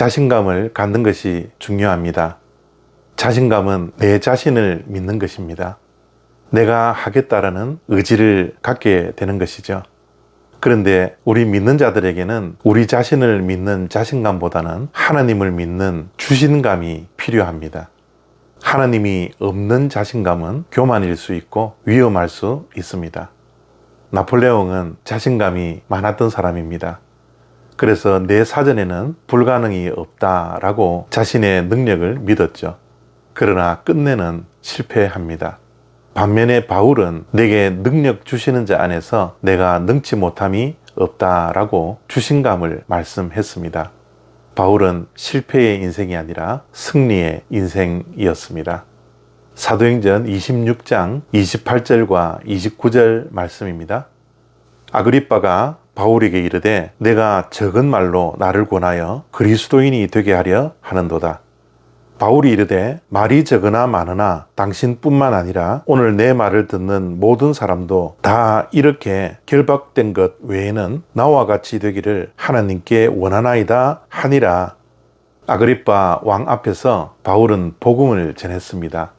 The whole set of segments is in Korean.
자신감을 갖는 것이 중요합니다. 자신감은 내 자신을 믿는 것입니다. 내가 하겠다라는 의지를 갖게 되는 것이죠. 그런데 우리 믿는 자들에게는 우리 자신을 믿는 자신감보다는 하나님을 믿는 주신감이 필요합니다. 하나님이 없는 자신감은 교만일 수 있고 위험할 수 있습니다. 나폴레옹은 자신감이 많았던 사람입니다. 그래서 내 사전에는 불가능이 없다라고 자신의 능력을 믿었죠. 그러나 끝내는 실패합니다. 반면에 바울은 내게 능력 주시는 자 안에서 내가 능치 못함이 없다라고 주신감을 말씀했습니다. 바울은 실패의 인생이 아니라 승리의 인생이었습니다. 사도행전 26장 28절과 29절 말씀입니다. 아그리빠가 바울에게 이르되 내가 적은 말로 나를 권하여 그리스도인이 되게 하려 하는도다. 바울이 이르되 말이 적으나 많으나 당신뿐만 아니라 오늘 내 말을 듣는 모든 사람도 다 이렇게 결박된 것 외에는 나와 같이 되기를 하나님께 원하나이다 하니라. 아그리빠 왕 앞에서 바울은 복음을 전했습니다.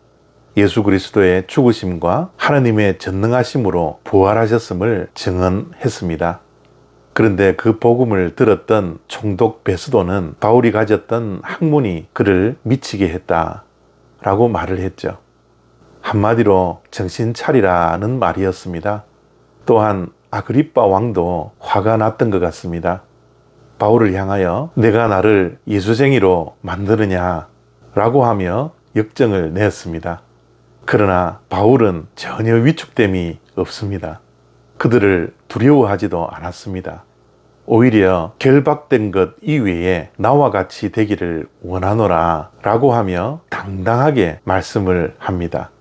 예수 그리스도의 죽으심과 하나님의 전능하심으로 부활하셨음을 증언했습니다. 그런데 그 복음을 들었던 총독 베스도는 바울이 가졌던 학문이 그를 미치게 했다. 라고 말을 했죠. 한마디로 정신 차리라는 말이었습니다. 또한 아그리빠 왕도 화가 났던 것 같습니다. 바울을 향하여 내가 나를 예수쟁이로 만드느냐 라고 하며 역정을 내었습니다. 그러나 바울은 전혀 위축됨이 없습니다. 그들을 두려워하지도 않았습니다. 오히려 결박된 것 이외에 나와 같이 되기를 원하노라 라고 하며 당당하게 말씀을 합니다.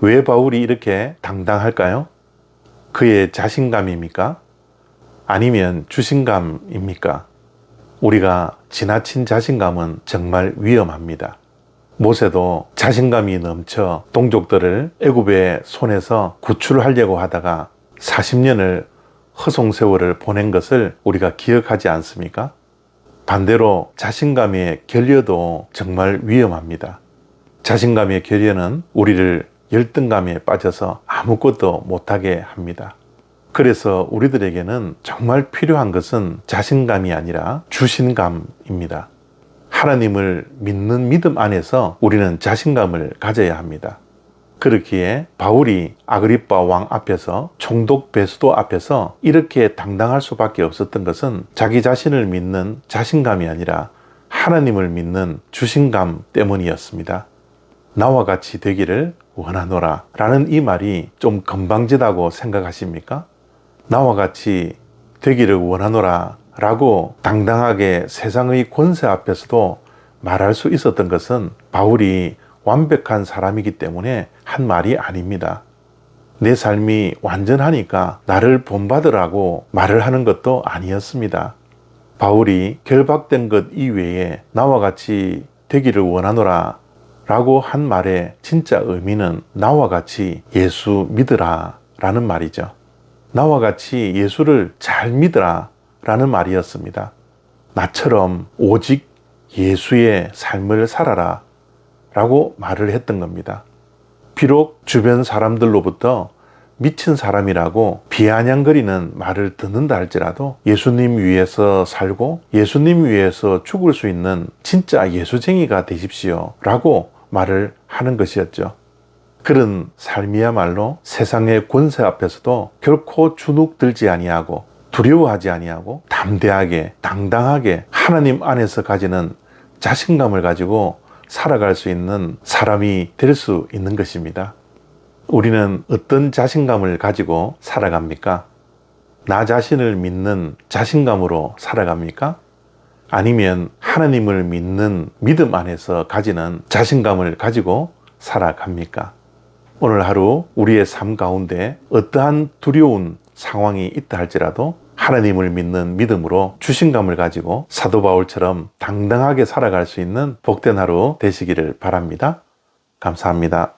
왜 바울이 이렇게 당당할까요? 그의 자신감입니까? 아니면 주신감입니까? 우리가 지나친 자신감은 정말 위험합니다. 모세도 자신감이 넘쳐 동족들을 애굽의 손에서 구출하려고 하다가 40년을 허송 세월을 보낸 것을 우리가 기억하지 않습니까? 반대로 자신감의 결여도 정말 위험합니다. 자신감의 결여는 우리를 열등감에 빠져서 아무것도 못하게 합니다. 그래서 우리들에게는 정말 필요한 것은 자신감이 아니라 주신감입니다. 하나님을 믿는 믿음 안에서 우리는 자신감을 가져야 합니다. 그렇기에 바울이 아그리빠 왕 앞에서 총독 베스도 앞에서 이렇게 당당할 수밖에 없었던 것은 자기 자신을 믿는 자신감이 아니라 하나님을 믿는 주신감 때문이었습니다. 나와 같이 되기를 원하노라 라는 이 말이 좀 건방지다고 생각하십니까? 나와 같이 되기를 원하노라 라고 당당하게 세상의 권세 앞에서도 말할 수 있었던 것은 바울이 완벽한 사람이기 때문에 한 말이 아닙니다. 내 삶이 완전하니까 나를 본받으라고 말을 하는 것도 아니었습니다. 바울이 결박된 것 이외에 나와 같이 되기를 원하노라 라고 한 말의 진짜 의미는 나와 같이 예수 믿으라 라는 말이죠. 나와 같이 예수를 잘 믿으라 라는 말이었습니다. 나처럼 오직 예수의 삶을 살아라 라고 말을 했던 겁니다. 비록 주변 사람들로부터 미친 사람이라고 비아냥거리는 말을 듣는다 할지라도 예수님 위해서 살고 예수님 위해서 죽을 수 있는 진짜 예수쟁이가 되십시오 라고 말을 하는 것이었죠. 그런 삶이야말로 세상의 권세 앞에서도 결코 주눅 들지 아니하고 두려워하지 아니하고 담대하게 당당하게 하나님 안에서 가지는 자신감을 가지고 살아갈 수 있는 사람이 될 수 있는 것입니다. 우리는 어떤 자신감을 가지고 살아갑니까? 나 자신을 믿는 자신감으로 살아갑니까? 아니면 하나님을 믿는 믿음 안에서 가지는 자신감을 가지고 살아갑니까? 오늘 하루 우리의 삶 가운데 어떠한 두려운 상황이 있다 할지라도 하나님을 믿는 믿음으로 주신감을 가지고 사도 바울처럼 당당하게 살아갈 수 있는 복된 하루 되시기를 바랍니다. 감사합니다.